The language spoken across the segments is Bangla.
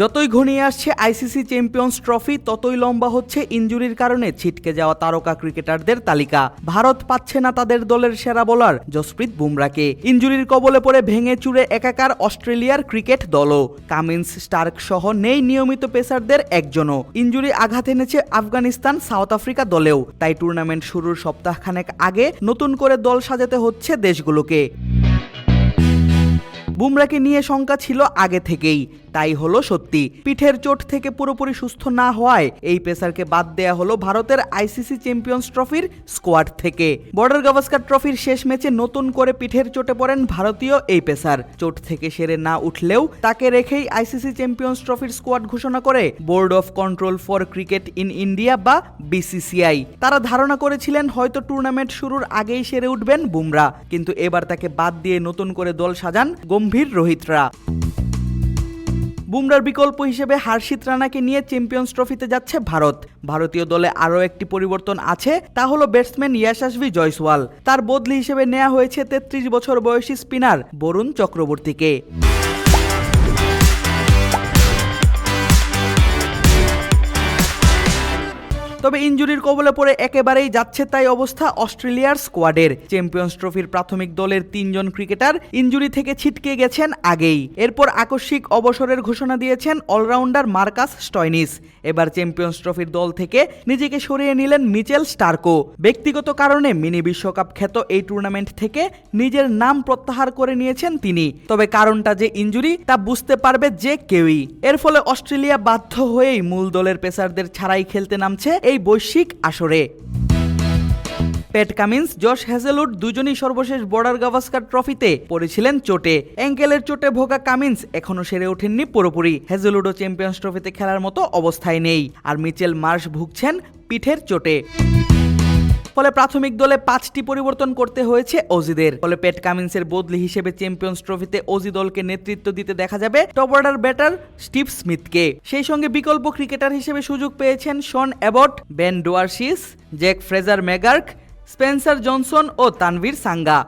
যতই ঘনিয়ে আসছে আইসিসি চ্যাম্পিয়ন্স ট্রফি, ততই লম্বা হচ্ছে ইনজুরির কারণে ছিটকে যাওয়া তারকা ক্রিকেটারদের তালিকা। ভারত পাচ্ছে না তাদের দলের সেরা বোলার জসপ্রীত বুমরাকে ইনজুরির কবলে পড়ে ভেঙে চুরে একাকার অস্ট্রেলিয়ার ক্রিকেট দলও। কামিন্স স্টার্ক সহ নেই নিয়মিত পেসারদের একজনও। ইনজুরি আঘাত এনেছে আফগানিস্তান, সাউথ আফ্রিকা দলেও। তাই টুর্নামেন্ট শুরুর সপ্তাহখানেক আগে নতুন করে দল সাজাতে হচ্ছে দেশগুলোকে। বুমরাকে নিয়ে শঙ্কা ছিল আগে থেকেই। তাই হলো সত্যি। পিঠের চোট থেকে পুরোপুরি সুস্থ না হওয়ায় এই পেসারকে বাদ দেয়া হলো ভারতের আইসিসি চ্যাম্পিয়ন্স ট্রফির স্কোয়াড থেকে। বর্ডার গাভাস্কার ট্রফির শেষ ম্যাচে নতুন করে পিঠের চোটে পড়েন ভারতীয় এই পেসার। চোট থেকে সেরে না উঠলেও তাকে রেখেই আইসিসি চ্যাম্পিয়ন্স ট্রফির স্কোয়াড ঘোষণা করে board of control for cricket in India বা বিসিসিআই। তারা ধারণা করেছিলেন হয়তো টুর্নামেন্ট শুরুর আগেই সেরে উঠবেন বুমরা। কিন্তু এবার তাকে বাদ দিয়ে নতুন করে দল সাজান গম্ভীর রোহিতরা। বুমরার বিকল্প হিসেবে হার্ষিত রানাকে নিয়ে চ্যাম্পিয়ন্স ট্রফিতে যাচ্ছে ভারত। ভারতীয় দলে আরও একটি পরিবর্তন আছে, তা হল ব্যাটসম্যান ইয়াশাসভি জয়সওয়াল তার বদলি হিসেবে নেওয়া হয়েছে তেত্রিশ বছর বয়সী স্পিনার বরুণ চক্রবর্তীকে। তবে ইঞ্জুরির কবলে পড়ে একেবারেই যাচ্ছে তাই অবস্থা অস্ট্রেলিয়ার স্কোয়াডের। চ্যাম্পিয়ন্স ট্রফির প্রাথমিক দলের তিনজন ক্রিকেটার ইনজুরি থেকে ছিটকে গেছেন আগেই। এরপর আকস্মিক অবসরের ঘোষণা দিয়েছেন অলরাউন্ডার মার্কাস স্টয়নিস। এবার চ্যাম্পিয়ন্স ট্রফির দল থেকে নিজেকে সরিয়ে নিলেন মিচেল স্টার্কো। ব্যক্তিগত কারণে মিনি বিশ্বকাপ খ্যাত এই টুর্নামেন্ট থেকে নিজের নাম প্রত্যাহার করে নিয়েছেন তিনি। তবে কারণটা যে ইনজুরি তা বুঝতে পারবে যে কেউই। এর ফলে অস্ট্রেলিয়া বাধ্য হয়েই মূল দলের পেসারদের ছাড়াই খেলতে নামছে এই বৈশ্বিক আসরে। প্যাট কামিন্স, জশ হ্যাজেলউড দুজনই সর্বশেষ বর্ডার গাভাস্কার ট্রফিতে পড়েছিলেন চোটে। অ্যাঙ্কেলের চোটে ভোগা কামিন্স এখনও সেরে ওঠেননি পুরোপুরি। হ্যাজেলউডও চ্যাম্পিয়ন্স ট্রফিতে খেলার মতো অবস্থায় নেই। আর মিচেল মার্শ ভুগছেন পিঠের চোটে। ফলে প্রাথমিক দলে পাঁচটি পরিবর্তন করতে হয়েছে অজিদের ফলে পেট কামিন্সের বদলি হিসেবে চ্যাম্পিয়ন্স ট্রফিতে অজি দলকে নেতৃত্ব দিতে দেখা যাবে টপ অর্ডার ব্যাটার স্টিভ স্মিথকে। সেই সঙ্গে বিকল্প ক্রিকেটার হিসেবে সুযোগ পেয়েছেন Sean Abbott, Ben Dwarshuis, Jake Fraser McGurk Spencer Johnson ও তানভীর সাঙ্গা।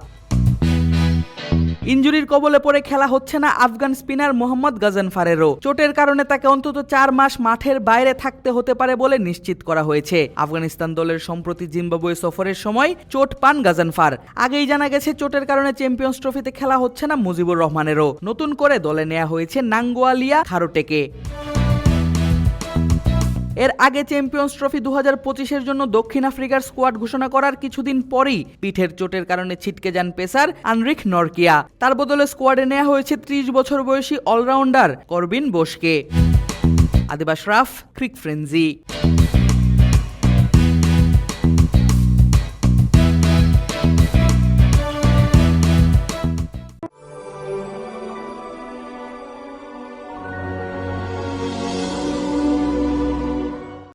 ইনজুরির কবলে পড়ে খেলা হচ্ছে না আফগান স্পিনার মোহাম্মদ গজনফারেরও। চোটের কারণে তাকে অন্তত চার মাস মাঠের বাইরে থাকতে হতে পারে বলে নিশ্চিত করা হয়েছে। আফগানিস্তান দলের সম্প্রতি জিম্বাবুয়ে সফরের সময় চোট পান গাজানফার। আগেই জানা গেছে চোটের কারণে চ্যাম্পিয়ন্স ট্রফিতে খেলা হচ্ছে না মুজিবুর রহমানেরও। নতুন করে দলে নেওয়া হয়েছে নাঙ্গোয়ালিয়া খারোটেকে এর আগে চ্যাম্পিয়ন্স ট্রফি দু হাজার পঁচিশের জন্য দক্ষিণ আফ্রিকার স্কোয়াড ঘোষণা করার কিছুদিন পরেই পিঠের চোটের কারণে ছিটকে যান পেসার আনরিক নরকিয়া। তার বদলে স্কোয়াডে নেওয়া হয়েছে ত্রিশ বছর বয়সী অলরাউন্ডার করবিন বোসকে। আদিবাস রাফ, ক্রিক ফ্রেন্জি